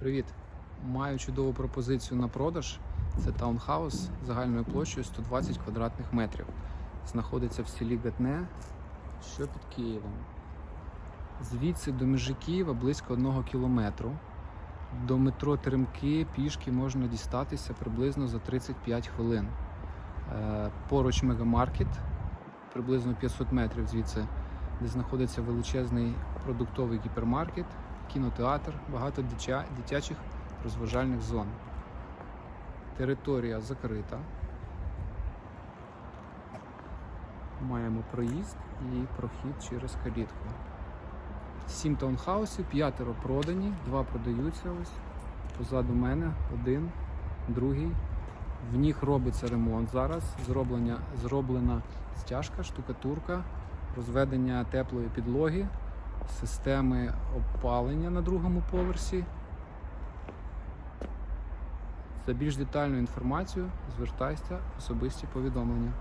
Привіт! Маю чудову пропозицію на продаж. Це таунхаус загальною площею 120 квадратних метрів. Знаходиться в селі Гатне, що під Києвом. Звідси до межі Києва близько одного кілометру. До метро Теремки пішки можна дістатися приблизно за 35 хвилин. Е, Поруч мегамаркет, приблизно 500 метрів звідси, де знаходиться величезний продуктовий гіпермаркет, кінотеатр, багато дитя- дитячих розважальних зон. Територія закрита. Маємо проїзд і прохід через калітку. Сім таунхаусів, п'ятеро продані, два продаються ось. Позаду мене один, другий. В них робиться ремонт зараз. Зроблення, зроблена стяжка, штукатурка, розведення теплої підлоги, системи опалення на другому поверсі. За більш детальну інформацію звертайся в особисті повідомлення.